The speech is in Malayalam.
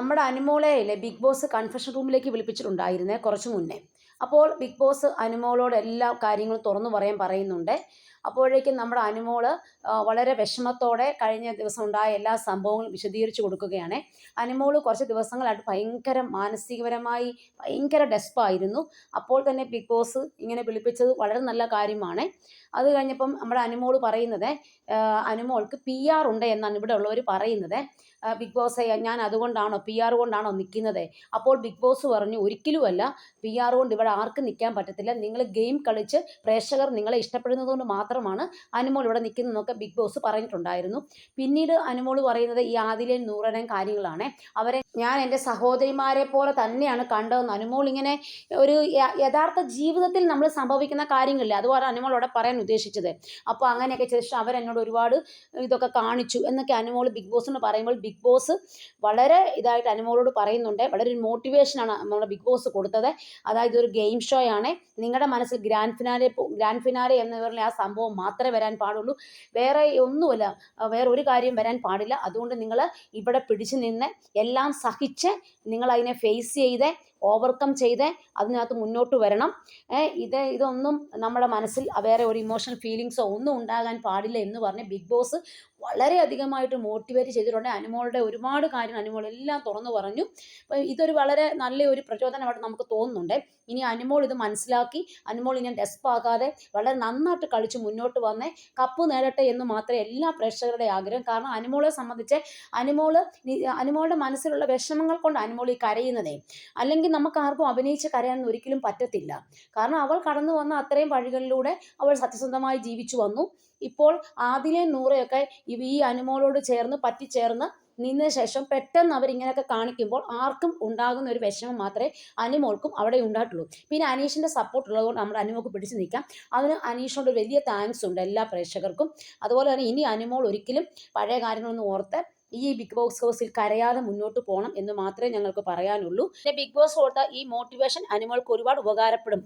നമ്മുടെ അനുമോളെ ബിഗ് ബോസ് കൺഫെഷൻ റൂമിലേക്ക് വിളിപ്പിച്ചിട്ടുണ്ടായിരുന്നേ കുറച്ച് മുന്നേ. അപ്പോൾ ബിഗ് ബോസ് അനുമോളോട് എല്ലാ കാര്യങ്ങളും തുറന്നു പറയാൻ പറയുന്നുണ്ട്. അപ്പോഴേക്കും നമ്മുടെ അനുമോൾ വളരെ വിഷമത്തോടെ കഴിഞ്ഞ ദിവസം ഉണ്ടായ എല്ലാ സംഭവങ്ങളും വിശദീകരിച്ചു കൊടുക്കുകയാണ്. അനുമോൾ കുറച്ച് ദിവസങ്ങളായിട്ട് ഭയങ്കര മാനസികപരമായി ഭയങ്കര ഡെസ്പായിരുന്നു അപ്പോൾ തന്നെ ബിഗ് ബോസ് ഇങ്ങനെ വിളിപ്പിച്ചത് വളരെ നല്ല കാര്യമാണ്. അത് കഴിഞ്ഞപ്പം നമ്മുടെ അനുമോൾ പറയുന്നത് അനുമോൾക്ക് പി ആർ ഉണ്ട് എന്നാണ് ഇവിടെ ഉള്ളവർ പറയുന്നത്. ബിഗ് ബോസ് ഞാൻ അതുകൊണ്ടാണോ പി ആർ കൊണ്ടാണോ നിൽക്കുന്നത് അപ്പോൾ ബിഗ് ബോസ് പറഞ്ഞു ഒരിക്കലുമല്ല. പി ആർ കൊണ്ട് ഇവിടെ ആർക്കും നിൽക്കാൻ പറ്റത്തില്ല. നിങ്ങൾ ഗെയിം കളിച്ച് പ്രേക്ഷകർ നിങ്ങളെ ഇഷ്ടപ്പെടുന്നത് കൊണ്ട് മാത്രമാണ് അനുമോൾ ഇവിടെ നിൽക്കുന്നതെന്നൊക്കെ ബിഗ് ബോസ് പറഞ്ഞിട്ടുണ്ടായിരുന്നു. പിന്നീട് അനുമോൾ പറയുന്നത് ഈ ആദിലെ നൂറനെയും കാര്യങ്ങളാണ്. അവരെ ഞാൻ എന്റെ സഹോദരിമാരെ പോലെ തന്നെയാണ് കണ്ടതെന്ന്. അനുമോൾ ഇങ്ങനെ ഒരു യഥാർത്ഥ ജീവിതത്തിൽ നമ്മൾ സംഭവിക്കുന്ന കാര്യങ്ങളില്ല? അതുപോലെ അനുമോൾ അവിടെ പറയാൻ ഉദ്ദേശിച്ചത്. അപ്പോൾ അങ്ങനെയൊക്കെ ശേഷം അവരെന്നോട് ഒരുപാട് ഇതൊക്കെ കാണിച്ചു എന്നൊക്കെ അനുമോൾ ബിഗ് ബോസിനോട് പറയുമ്പോൾ ബിഗ് ബോസ് വളരെ ഇതായിട്ട് അനുമോളോട് പറയുന്നുണ്ട്. വളരെ ഒരു മോട്ടിവേഷനാണ് നമ്മുടെ ബിഗ് ബോസ് കൊടുത്തത്. അതായത് ഒരു ഗെയിം ഷോ ആണ് നിങ്ങളുടെ മനസ്സിൽ ഗ്രാൻഡ് ഫിനാലെ ഗ്രാൻഡ് ഫിനാലെ എന്ന് പറഞ്ഞ ആ സംഭവം മാത്രമേ വരാൻ പാടുള്ളൂ. വേറെ ഒന്നുമില്ല വേറെ ഒരു കാര്യം വരാൻ പാടില്ല. അതുകൊണ്ട് നിങ്ങൾ ഇവിടെ പിടിച്ചു നിന്ന് എല്ലാം സഹിച്ച് നിങ്ങൾ അതിനെ ഫേസ് ചെയ്ത് ഓവർകം ചെയ്ത് അതിനകത്ത് മുന്നോട്ട് വരണം. ഇത് ഇതൊന്നും നമ്മുടെ മനസ്സിൽ വേറെ ഒരു ഇമോഷണൽ ഫീലിങ്സോ ഒന്നും ഉണ്ടാകാൻ പാടില്ല എന്ന് പറഞ്ഞ് ബിഗ് ബോസ് വളരെ അധികമായിട്ട് മോട്ടിവേറ്റ് ചെയ്തിട്ടുണ്ട്. അനുമോളുടെ ഒരുപാട് കാര്യങ്ങൾ അനുമോൾ എല്ലാം തുറന്നു പറഞ്ഞു. അപ്പോൾ ഇതൊരു വളരെ നല്ല ഒരു പ്രചോദനമായിട്ട് നമുക്ക് തോന്നുന്നുണ്ട്. ഇനി അനുമോൾ ഇത് മനസ്സിലാക്കി അനുമോൾ ഇനി ഡെസ്പാകാതെ വളരെ നന്നായിട്ട് കളിച്ച് മുന്നോട്ട് വന്ന് കപ്പ് നേടട്ടെ എന്ന് മാത്രമേ എല്ലാ പ്രേക്ഷകരുടെ ആഗ്രഹം. കാരണം അനുമോളെ സംബന്ധിച്ച് അനുമോൾ അനുമോളുടെ മനസ്സിലുള്ള വിഷമങ്ങൾ കൊണ്ട് അനുമോൾ ഈ കരയുന്നതേ. അല്ലെങ്കിൽ നമുക്ക് ആർക്കും അഭിനയിച്ച് കരയാൻ ഒരിക്കലും പറ്റത്തില്ല. കാരണം അവൾ കടന്നു വന്ന അത്രയും വഴികളിലൂടെ അവൾ സത്യസന്ധമായി ജീവിച്ചു വന്നു. ഇപ്പോൾ ആദിലെ നൂറയൊക്കെ ഈ അനുമോളോട് ചേർന്ന് പറ്റിച്ചേർന്ന് നിന്ന ശേഷം പെട്ടെന്ന് അവരിങ്ങനെയൊക്കെ കാണിക്കുമ്പോൾ ആർക്കും ഉണ്ടാകുന്ന ഒരു വിഷമം മാത്രമേ അനുമോൾക്കും അവിടെ ഉണ്ടായിട്ടുള്ളൂ. പിന്നെ അനീഷിന്റെ സപ്പോർട്ട് ഉള്ളതുകൊണ്ട് നമ്മുടെ അനുമോൾക്ക് പിടിച്ചു നിൽക്കാം. അതിന് അനീഷിനോട് വലിയ താങ്ക്സ് ഉണ്ട് എല്ലാ പ്രേക്ഷകർക്കും. അതുപോലെ തന്നെ ഇനി അനുമോൾ ഒരിക്കലും പഴയ കാര്യങ്ങളൊന്നും ഓർത്ത് ഈ ബിഗ് ബോസ് ഹൗസിൽ കരയാതെ മുന്നോട്ട് പോകണം എന്ന് മാത്രമേ ഞങ്ങൾക്ക് പറയാനുള്ളൂ. ബിഗ് ബോസ് കൊടുത്ത ഈ മോട്ടിവേഷൻ അനുമോൾക്ക് ഒരുപാട് ഉപകാരപ്പെടും.